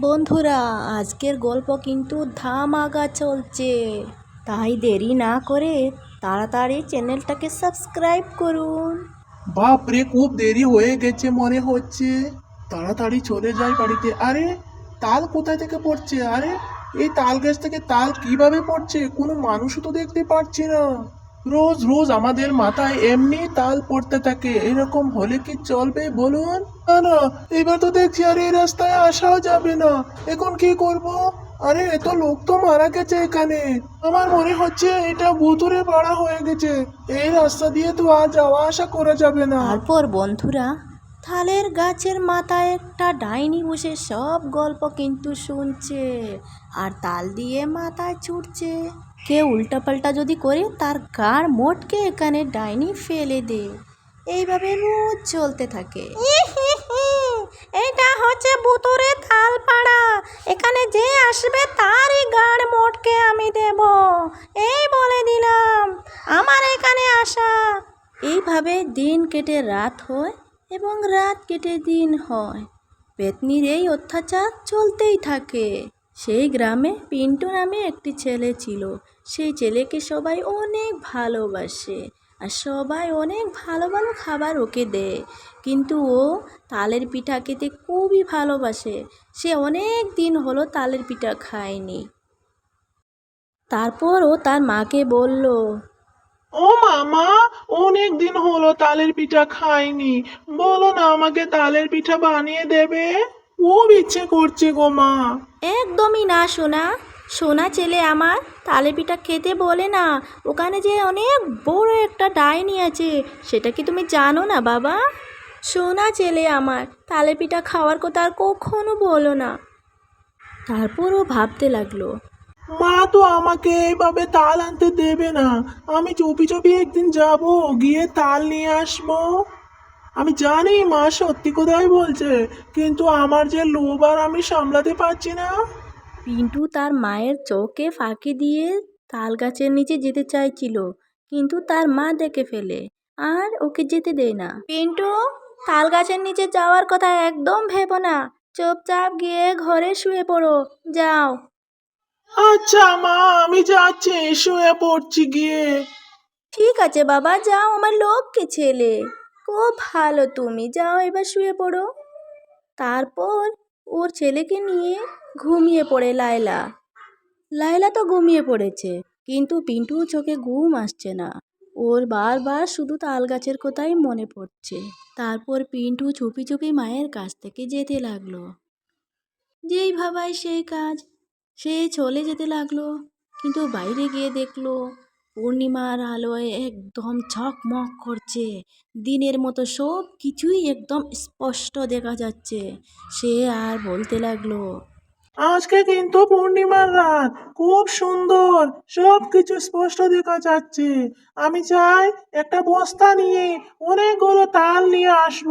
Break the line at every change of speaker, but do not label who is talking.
বন্ধুরা, আজকের গল্প কিন্তু ধামাকা চলছে। তাই দেরি না করে তাড়াতাড়ি চ্যানেলটাকে সাবস্ক্রাইব করুন।
বাপরে, খুব দেরি হয়ে গেছে মনে হচ্ছে। তাড়াতাড়ি চলে যাই বাড়িতে। আরে, তাল কোথায় থেকে পড়ছে? আরে, এই তাল গাছ থেকে তাল কীভাবে পড়ছে? কোনো মানুষও তো দেখতে পাচ্ছি না। রোজ রোজ আমাদের মাথায় এমনি তাল পড়তে থাকে। এরকম হলে কি চলবে বলুন? না না, এবার তো দেখছি আর এই রাস্তায় আসাও যাবে না। এখন কি করব? আরে, এত লোক তো মারা গেছে এখানে। আমার মনে হচ্ছে এটা ভুতুরে পাড়া হয়ে গেছে। এই রাস্তা দিয়ে তো আর যাওয়া আসা করা যাবে না।
তারপর বন্ধুরা, থালের গাছের মাথায় একটা ডাইনি বসে সব গল্প কিন্তু শুনছে। আর তাল দিয়ে মাথায় ছুটছে। কেউ উল্টাপাল্টা যদি করে তার গাড় মোটকে এখানে ডাইনি ফেলে দে। এইভাবে রোজ চলতে থাকে। এটা হচ্ছে বুতুরে তাল পাড়া এখানে যে আসবে তারই গাড় মোটকে আমি দেব। এই বলে দিলাম আমার এখানে আসা। এইভাবে দিন কেটে রাত হয় এবং রাত কেটে দিন হয়। পেতনির এই অত্যাচার চলতেই থাকে। সেই গ্রামে পিন্টু নামে একটি ছেলে ছিল। সেই ছেলেকে সবাই অনেক ভালোবাসে আর সবাই অনেক ভালো ভালো খাবার ওকে দেয়। কিন্তু ও তালের পিঠা খেতে খুবই ভালোবাসে। সে অনেক দিন হলো তালের পিঠা খায়নি। তারপর ও তার মাকে বলল,
ও মামা, অনেক দিন হলো তালের পিঠা খাইনি বলো না আমাকে তালের পিঠা বানিয়ে দেবে? খুব ইচ্ছে করছে গো মা।
একদমই না, সোনা। সোনা ছেলে আমার তালে পিঠা খেতে বলে না। ওখানে যে অনেক বড় একটা ডাইনি আছে, সেটা কি তুমি জানো না, বাবা? সোনা ছেলে আমার তালে পিঠা খাওয়ার কথা আর কখনো বলো না। তারপর ও ভাবতে লাগল।
মা তো আমাকে এইভাবে তাল আনতে দেবে না। আমি চুপি চুপি একদিন যাব, গিয়ে তাল নিয়ে আসব। আমি জানি মা সত্যি কথাই বলছে কিন্তু আমার যে লোভ আর আমি সামলাতে পারছি না।
পিন্টু তার মায়ের চোখে ফাঁকি দিয়ে তাল গাছের নিচে যেতে চাইছিল কিন্তু তার মা দেখে ফেলে আর ওকে যেতে দেয় না। পিন্টু তাল গাছের নিচে যাওয়ার কথা একদম ভেবো না চুপচাপ গিয়ে ঘরে শুয়ে পড়ো যাও।
আচ্ছা মা আমি যাচ্ছি শুয়ে পড়ছি গিয়ে।
ঠিক আছে বাবা যাও আমার লক্ষ্মী ছেলে। খুব ভালো, তুমি যাও এবার শুয়ে পড়ো। তারপর ওর ছেলেকে নিয়ে ঘুমিয়ে পড়ে লায়লা। লায়লা তো ঘুমিয়ে পড়েছে, কিন্তু পিন্টু চোখে ঘুম আসছে না। ওর বারবার শুধু তাল গাছের কথাই মনে পড়ছে। তারপর পিন্টু চুপি চুপি মায়ের কাছ থেকে যেতে লাগল। যেই ভাবায় সেই কাজ, সে চলে যেতে লাগল, কিন্তু বাইরে গিয়ে দেখল পূর্ণিমার আলোয় একদম ঝকমক করছে। দিনের মতো সব কিছুই একদম স্পষ্ট দেখা যাচ্ছে। সে আর বলতে লাগল,
আজকে কিন্তু পূর্ণিমার রাত। খুব সুন্দর। সব কিছু স্পষ্ট দেখা যাচ্ছে। আমি চাই একটা বস্তা নিয়ে অনেকগুলো তাল নিয়ে আসব।